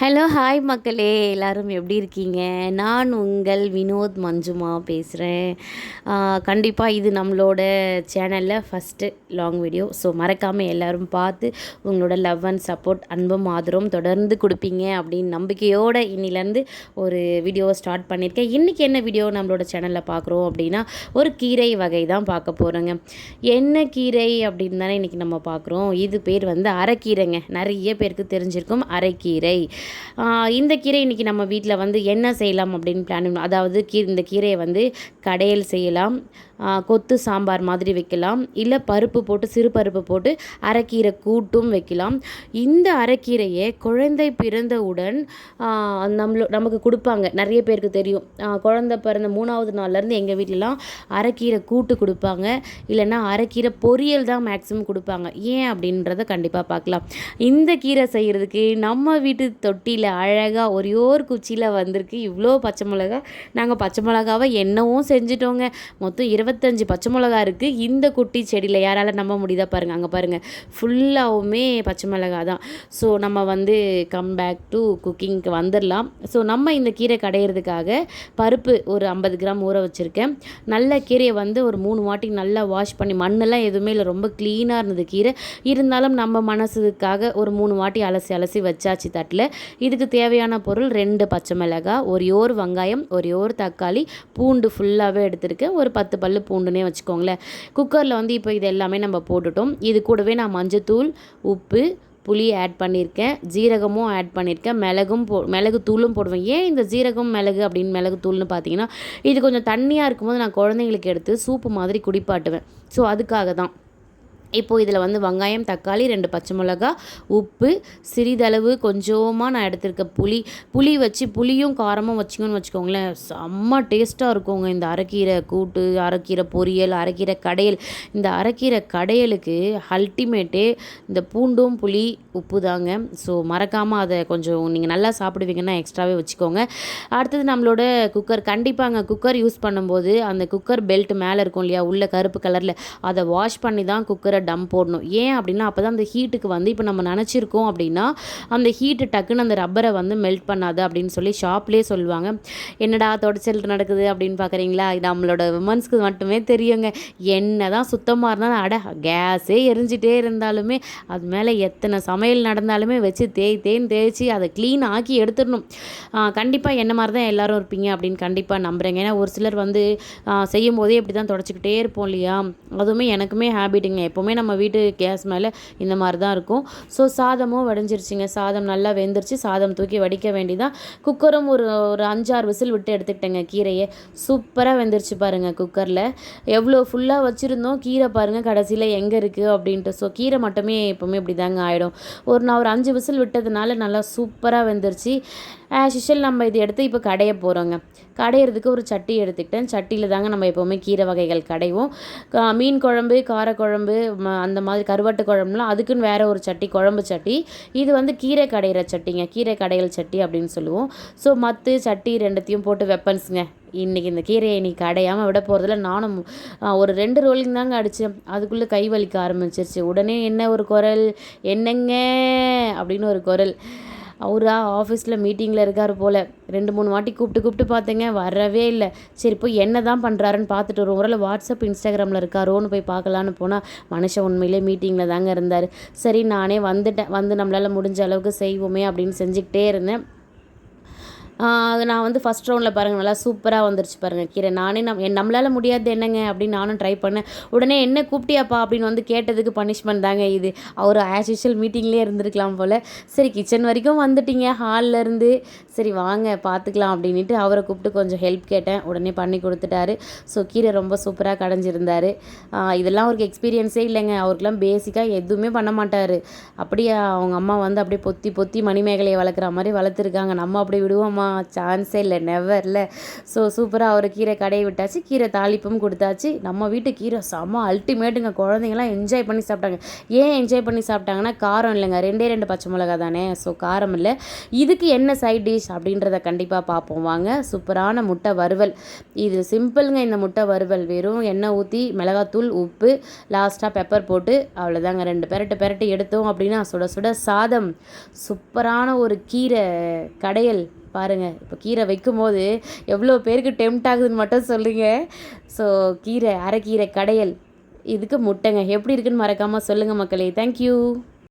Hello hi மக்களே. எல்லாரும் எப்படி இருக்கீங்க? நான் உங்கள் வினோத் மஞ்சுமா பேசுகிறேன் கண்டிப்பாக இது நம்மளோட சேனலில் ஃபஸ்ட்டு லாங் வீடியோ ஸோ மறக்காமல் எல்லோரும் பார்த்து உங்களோட லவ் அண்ட் சப்போர்ட் அன்பும் ஆதரவும் தொடர்ந்து கொடுப்பீங்க அப்படின்னு நம்பிக்கையோடு இன்னிலேருந்து ஒரு வீடியோ ஸ்டார்ட் பண்ணியிருக்கேன். இன்றைக்கி என்ன வீடியோ நம்மளோட சேனலில் பார்க்குறோம் அப்படின்னா ஒரு கீரை வகை தான் பார்க்க போகிறோங்க என்ன கீரை அப்படின்னு தானே இன்றைக்கி நம்ம பார்க்குறோம். இது பேர் வந்து அரைக்கீரைங்க. நிறைய பேருக்கு தெரிஞ்சிருக்கும் அரைக்கீரை. இந்த கீரை இன்றைக்கி நம்ம வீட்டில் வந்து என்ன செய்யலாம் அப்படின்னு பிளான் பண்ணோம் அதாவது கீ இந்த கீரையை வந்து கடையில் செய்யலாம். கொத்து சாம்பார் மாதிரி வைக்கலாம். இல்லை பருப்பு போட்டு சிறு பருப்பு போட்டு அரைக்கீரை கூட்டும் வைக்கலாம். இந்த அரைக்கீரையை குழந்தை பிறந்தவுடன் நம்மளோ நமக்கு கொடுப்பாங்க. நிறைய பேருக்கு தெரியும். குழந்தை பிறந்த மூணாவது நாள்லேருந்து எங்கள் வீட்டிலலாம் அரைக்கீரை கூட்டு கொடுப்பாங்க. இல்லைன்னா அரைக்கீரை பொரியல் தான் மேக்ஸிமம் கொடுப்பாங்க. ஏன் அப்படின்றத கண்டிப்பாக பார்க்கலாம். இந்த கீரை செய்கிறதுக்கு நம்ம வீட்டு தொட்டியில் அழகாக ஒரே ஒரு குச்சியில் வந்திருக்கு. இவ்வளோ பச்சை மிளகா. நாங்கள் பச்சை மிளகாவை என்னவும் செஞ்சிட்டோங்க. மொத்தம் இருபத்தஞ்சி பச்சை மிளகா இருக்குது இந்த குட்டி செடியில் யாரால் நம்ப முடியுதா பாருங்கள் அங்கே பாருங்கள் ஃபுல்லாகவுமே பச்சை மிளகா தான். ஸோ நம்ம வந்து கம் பேக் டு குக்கிங்க்கு வந்துடலாம் ஸோ நம்ம இந்த கீரை கடையிறதுக்காக பருப்பு ஒரு ஐம்பது கிராம் ஊற வச்சுருக்கேன். நல்ல கீரையை வந்து ஒரு மூணு வாட்டி நல்லா வாஷ் பண்ணி மண்ணெல்லாம் எதுவுமே இல்லை. ரொம்ப க்ளீனாக இருந்தது கீரை. இருந்தாலும் நம்ம மனசுக்காக ஒரு மூணு வாட்டி அலசி அலசி வச்சாச்சு தட்டில். இதுக்கு தேவையான பொருள் ரெண்டு பச்சை மிளகாய் ஒரே ஒரு வெங்காயம் ஒரே ஒரு தக்காளி. பூண்டு ஃபுல்லாகவே எடுத்திருக்கேன். ஒரு பத்து பல்லு பூண்டுனே வச்சுக்கோங்களேன். குக்கரில் வந்து இப்போ இது எல்லாமே நம்ம போட்டுட்டோம். இது கூடவே நான் மஞ்சத்தூள் உப்பு புளி ஆட் பண்ணியிருக்கேன். ஜீரகமும் ஆட் பண்ணியிருக்கேன். மிளகும் போ மிளகு தூளும் போடுவேன். ஏன் இந்த ஜீரகம் மிளகு அப்படின்னு மிளகு தூள்னு பார்த்தீங்கன்னா இது கொஞ்சம் தண்ணியாக இருக்கும்போது நான் குழந்தைங்களுக்கு எடுத்து சூப்பு மாதிரி குடிப்பாட்டுவேன். ஸோ அதுக்காக தான் இப்போது இதில் வந்து வெங்காயம் தக்காளி ரெண்டு பச்சை மிளகா உப்பு சிறிதளவு கொஞ்சமாக நான் எடுத்திருக்க புளி. புளி வச்சு புளியும் காரமும் வச்சிங்கன்னு வச்சுக்கோங்களேன். செம்ம டேஸ்ட்டாக இருக்குங்க இந்த அரைக்கீரை கூட்டு அரைக்கீரை பொரியல் அரைக்கீரை கடையல். இந்த அரைக்கீரை கடையலுக்கு அல்டிமேட்டே இந்த பூண்டும் புளி உப்பு தாங்க. ஸோ மறக்காமல் அதை கொஞ்சம் நீங்கள் நல்லா சாப்பிடுவீங்கன்னா எக்ஸ்ட்ராவே வச்சுக்கோங்க. அடுத்தது நம்மளோட குக்கர் கண்டிப்பாங்க குக்கர் யூஸ் பண்ணும்போது அந்த குக்கர் பெல்ட் மேலே இருக்கும் இல்லையா? உள்ள கருப்பு கலரில் அதை வாஷ் பண்ணி தான் குக்கரை டம் போடணும். ஏன் அப்படின்னா அப்போ தான் அந்த ஹீட்டுக்கு வந்து இப்போ நம்ம நினச்சிருக்கோம் அப்படின்னா அந்த ஹீட்டு டக்குன்னு அந்த ரப்பரை வந்து மெல்ட் பண்ணாது அப்படின்னு சொல்லி ஷாப்லேயே சொல்லுவாங்க. என்னடா தொடச்சல் நடக்குது அப்படின்னு பார்க்குறீங்களா இது நம்மளோட விமன்ஸ்க்கு மட்டுமே தெரியுங்க. என்ன தான் சுத்தமாக இருந்தாலும் அட கேஸே எரிஞ்சிட்டே இருந்தாலுமே அது மேலே எத்தனை சமையல் நடந்தாலுமே வச்சு தேய் தேய்ன்னு தேய்ச்சி அதை க்ளீன் ஆக்கி எடுத்துடணும். கண்டிப்பாக என்ன மாதிரி தான் எல்லாரும் இருப்பீங்க அப்படின்னு கண்டிப்பாக நம்புகிறேங்க ஏன்னா ஒரு சிலர் வந்து செய்யும் போதே இப்படி தான் தொடச்சிக்கிட்டே இருப்போம் இல்லையா? அதுவுமே எனக்குமே ஹேபிட்டுங்க எப்போவுமே நம்ம வீட்டு கேஸ் மேலே இந்த மாதிரி தான் இருக்கும். ஸோ சாதமும் வடிஞ்சிருச்சுங்க. சாதம் நல்லா வெந்துருச்சு. சாதம் தூக்கி வடிக்க வேண்டிதான் குக்கரும் ஒரு ஒரு அஞ்சாறு விசில் விட்டு எடுத்துக்கிட்டேங்க கீரையை. சூப்பராக வெந்துருச்சு பாருங்கள் குக்கரில். எவ்வளோ ஃபுல்லாக வச்சுருந்தோம். கீரை பாருங்கள் கடைசியில் எங்கே இருக்குது அப்படின்ட்டு. ஸோ கீரை மட்டுமே எப்போவுமே இப்படி தாங்க ஆகிடும் ஒரு நான் ஒரு அஞ்சு விசில் விட்டதுனால நல்லா சூப்பராக வெந்துருச்சு. சிஷல் நம்ம இது எடுத்து இப்போ கடைய போகிறோங்க கடையிறதுக்கு ஒரு சட்டி எடுத்துக்கிட்டேன். சட்டியில் தாங்க நம்ம எப்போவுமே கீரை வகைகள் கடைவோம். கா- மீன் குழம்பு காரக்குழம்பு அந்த மாதிரி கருவாட்டு குழம்புலாம் அதுக்குன்னு வேறு ஒரு சட்டி குழம்பு சட்டி. இது வந்து கீரை கடையிற சட்டிங்க. கீரை கடையல் சட்டி அப்படின்னு சொல்லுவோம். ஸோ மத்து சட்டி ரெண்டுத்தையும் போட்டு வெப்பன்ஸுங்க. இன்றைக்கி இந்த கீரையை இன்னைக்கு கடையாமல் விட போகிறதுல நானும் ஒரு ரெண்டு ரோலிங் தாங்க அடித்தேன் அதுக்குள்ளே கை வலிக்க ஆரம்பிச்சிருச்சு. உடனே என்ன ஒரு குரல்? என்னங்க? அப்படின்னு ஒரு குரல். அவரா ஆஃபீஸில் மீட்டிங்கில் இருக்கார் போல். ரெண்டு மூணு வாட்டி கூப்பிட்டு கூப்பிட்டு பார்த்தேங்க. வரவே இல்லை. சரி போய் என்ன தான் பண்ணுறாருன்னு பார்த்துட்டு ஒரு வாட்ஸ்அப் இன்ஸ்டாகிராமில் இருக்காரோன்னு போய் பார்க்கலான்னு போனால் மனுஷன் உண்மையிலே மீட்டிங்கில் தாங்க இருந்தார். சரி நானே வந்துட்டேன். வந்து நம்மளால் முடிஞ்ச அளவுக்கு செய்வோமே அப்படின்னு செஞ்சுக்கிட்டே இருந்தேன். நான் வந்து ஃபஸ்ட் ரவுண்டில் பாருங்கள் நல்லா சூப்பராக வந்துருச்சு பாருங்கள் கீரை. நானே நம் என் நம்மளால் முடியாது என்னங்க அப்படின்னு நானும் ட்ரை பண்ணேன். உடனே என்ன கூப்பிட்டியாப்பா அப்படின்னு வந்து கேட்டதுக்கு பனிஷ்மெண்ட் தாங்க இது. அவர் ஆஸ் யூஷுவல் மீட்டிங்லேயே இருந்திருக்கலாம் போல். சரி கிச்சன் வரைக்கும் வந்துட்டீங்க ஹாலில் இருந்து. சரி வாங்க பார்த்துக்கலாம் அப்படின்ட்டு அவரை கூப்பிட்டு கொஞ்சம் ஹெல்ப் கேட்டேன். உடனே பண்ணி கொடுத்துட்டாரு. ஸோ கீரை ரொம்ப சூப்பராக கடைஞ்சிருந்தார். இதெல்லாம் அவருக்கு எக்ஸ்பீரியன்ஸே இல்லைங்க. அவருக்கெல்லாம் பேசிக்காக எதுவுமே பண்ண மாட்டார். அப்படியே அவங்க அம்மா வந்து அப்படியே பொத்தி பொத்தி மணிமேகலையை வளர்க்குற மாதிரி வளர்த்துருக்காங்க. நம்ம அப்படி விடுவோமா? சான்ஸே இல்லை நெவரில் ஸோ சூப்பராக ஒரு கீரை கடையை விட்டாச்சு கீரை தாளிப்பும் கொடுத்தாச்சு. நம்ம வீட்டு கீரை செம்ம அல்டிமேட்டுங்க குழந்தைங்களாம் என்ஜாய் பண்ணி சாப்பிட்டாங்க. ஏன் என்ஜாய் பண்ணி சாப்பிட்டாங்கன்னா காரம் இல்லைங்க. ரெண்டே ரெண்டு பச்சை மிளகா தானே. ஸோ காரம் இல்லை. இதுக்கு என்ன சைட் டிஷ் அப்படின்றத கண்டிப்பாக பார்ப்போம். வாங்க சூப்பரான முட்டை வறுவல். இது சிம்பிளுங்க இந்த முட்டை வறுவல். வெறும் எண்ணெய் ஊற்றி மிளகாத்தூள் உப்பு லாஸ்ட்டாக பெப்பர் போட்டு அவ்வளோதாங்க. ரெண்டு பெரட்டு பெரட்டு எடுத்தோம் அப்படின்னா சுட சுட சாதம். சூப்பரான ஒரு கீரை கடையல். பாருங்கள் இப்போ கீரை வைக்கும்போது எவ்வளோ பேருக்கு டெம்ட் ஆகுதுன்னு மட்டும் சொல்லுங்கள் ஸோ கீரை அரைக்கீரை கடையல் இதுக்கு முட்டைங்க. எப்படி இருக்குன்னு மறக்காமல் சொல்லுங்கள் மக்களே. தேங்க்யூ